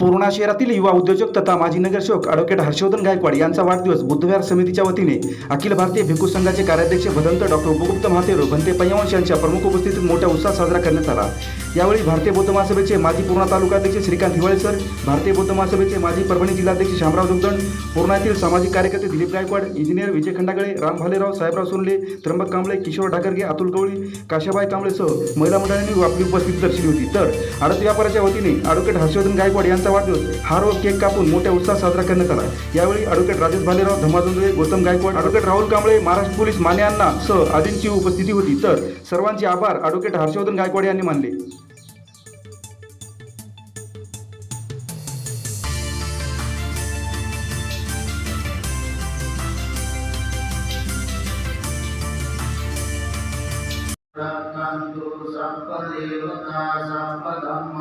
पूर्णा शहरातील युवा उद्योजक तथा माजी नगरसेवक ॲडव्होकेट हर्षवर्धन गायकवाड यांचा वाढदिवस बुद्धविहार समितीच्या वतीने अखिल भारतीय भिक्खू संघाचे कार्याध्यक्ष भदंत डॉक्टर उपगुप्त महातेरो भंते पय्यवंश यांच्या प्रमुख उपस्थितीत मोठ्या उत्साहात साजरा करण्यात आला. यावेळी भारतीय बौद्ध महासभेचे माजी पूर्णा तालुकाध्यक्ष श्रीकांत हिवाळे सर भारतीय बौद्ध महासभेचे माजी परभणी जिल्हाध्यक्ष शामराव जोगदंड पूर्णातील सामाजिक कार्यकर्ते दिलीप गायकवाड इंजिनियर विजय खंडागळे राम भालेराव साहेबराव सोनले त्र्यंबक कांबळे किशोर ढाकरगे अतुल गवळी काशाबाई कांबळेसह महिला मंडळांनी आपली उपस्थिती दर्शवली होती. तर आडत व्यापाराच्या वतीने ॲडव्होकेट हर्षवर्धन गायकवाड यांचा वाढदिवस हार व केक कापून मोठ्या उत्साहात साजरा करण्यात आला. यावेळी advocate Rajesh Bhalerao Dhamajundre Gautam Gaikwad advocate Rahul Kamble Maharashtra police Mane Anna सह आदींची उपस्थिती होती. तर सर्वांचे आभार ॲडव्होकेट हर्षवर्धन गायकवाड यांनी मानले. रक्षन्तु सर्वदेवता सर्वधर्मानुभावेन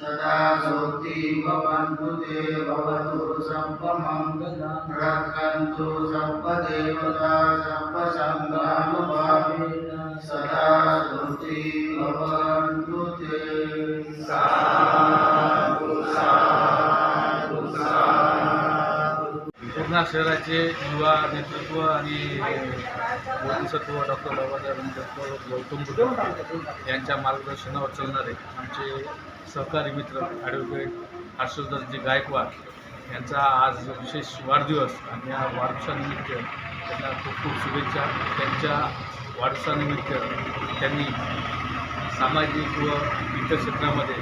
सदा सोक्ति भवन्तु ते भवतु सर्वमङ्गलम् रक्षन्तु सर्वदेवता सर्वसङ्गानुभावेन सदा सोक्ति भवन्तु ते। सा शहराचे युवा नेतृत्व आणि बोधिसत्व डॉक्टर बाबासाहेब आंबेडकर गौतम बुद्ध यांच्या मार्गदर्शनावर चालणारे आमचे सहकारी मित्र ॲडव्होकेट हर्षवर्धनजी गायकवाड यांचा आज विशेष वाढदिवस आणि या वाढदिवसानिमित्त त्यांना खूप खूप शुभेच्छा. त्यांच्या वाढदिवसानिमित्त त्यांनी सामाजिक व इतर क्षेत्रामध्ये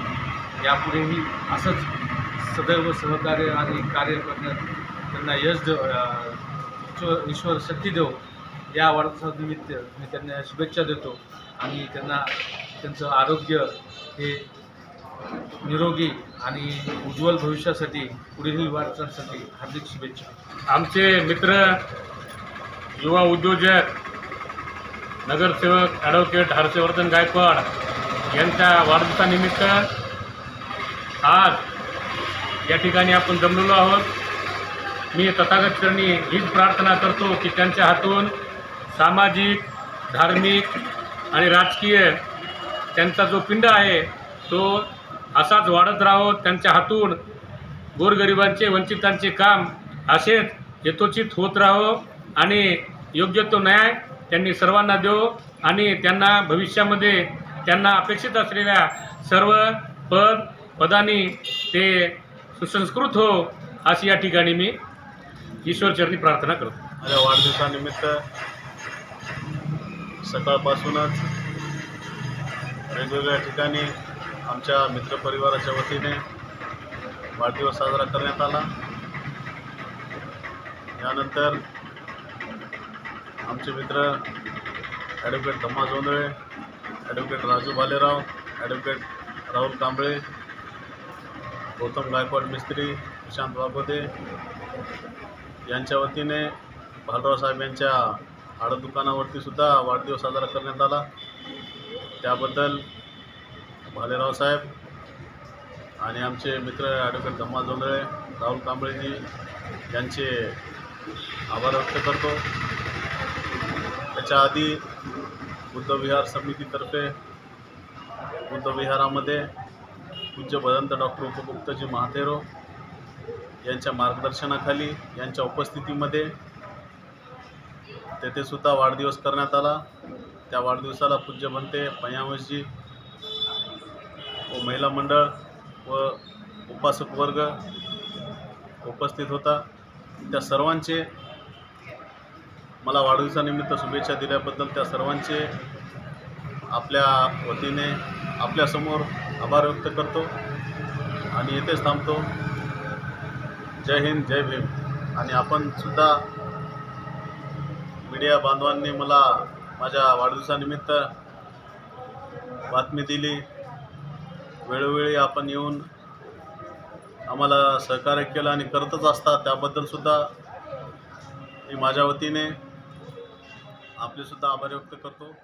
यापुढेही असंच सदैव सहकार्य आणि कार्य करण्यात त्यांना यश देव ईश्वर- ईश्वर शक्ती देव या वाढदिवसानिमित्त मी त्यांना शुभेच्छा देतो. आणि त्यांना त्यांचं आरोग्य हे निरोगी आणि उज्ज्वल भविष्यासाठी पुढील वाटचालीसाठी हार्दिक शुभेच्छा. आमचे मित्र युवा उद्योजक नगरसेवक ॲडव्होकेट हर्षवर्धन गायकवाड यांच्या वाढदिवसानिमित्त आज या ठिकाणी आपण जमलेलो आहोत. मी तथागत चरणी हीच प्रार्थना करतो की त्यांच्या हातून सामाजिक धार्मिक आणि राजकीय त्यांचा जो पिंड आहे तो असाच वाढत राहो त्यांच्या हातून गोरगरिबांचे वंचितांचे काम असेच यथोचित होत राहो आणि योग्य तो न्याय त्यांनी सर्वांना देव आणि त्यांना भविष्यामध्ये त्यांना अपेक्षित असलेल्या सर्व पद पदानी ते सुसंस्कृत हो अशी या ठिकाणी मी ईश्वरचरणी प्रार्थना करतो. माझ्या वाढदिवसानिमित्त सकाळपासूनच वेगवेगळ्या ठिकाणी आमच्या मित्रपरिवाराच्या वतीने वाढदिवस साजरा करण्यात आला. यानंतर आमचे मित्र advocate Dhamma Jondhale advocate Raju Bhalerao advocate Rahul Kamble Gautam Gaikwad Mistri Prashant Waghode यांच्या वतीने भालरावसाहेब यांच्या हाडं दुकानावरती सुद्धा वाढदिवस साजरा करण्यात आला. त्याबद्दल भालेराव साहेब आणि आमचे मित्र ॲडव्होकेट धम्मा जोंधळे राहुल कांबळेजी यांचे आभार व्यक्त करतो. त्याच्या आधी बुद्धविहार समितीतर्फे बुद्धविहारामध्ये पूज्य भदंत डॉक्टर उपगुप्तजी महाथेरो यांच्या मार्गदर्शनाखाली यांच्या उपस्थितीमध्ये तेथे सुद्धा वाढदिवस करण्यात आला. त्या वाढदिवसाला पूज्य बनते पयावशी व महिला मंडळ व उपासक वर्ग उपस्थित होता. त्या सर्वांचे मला वाढदिवसानिमित्त शुभेच्छा दिल्याबद्दल त्या सर्वांचे आपल्या वतीने आपल्यासमोर आभार व्यक्त करतो. आणि येथेच थांबतो. जय हिंद जय भीम. आणि आपण सुद्धा मीडिया बांधवांनी मला माझ्या वाढदिवसानिमित्त बातमी दिली. वेळोवेळी आपण येऊन आम्हाला सहकार्य केलं आणि करतच असतात. त्याबद्दलसुद्धा मी माझ्या वतीने आपलेसुद्धा आभार व्यक्त करतो.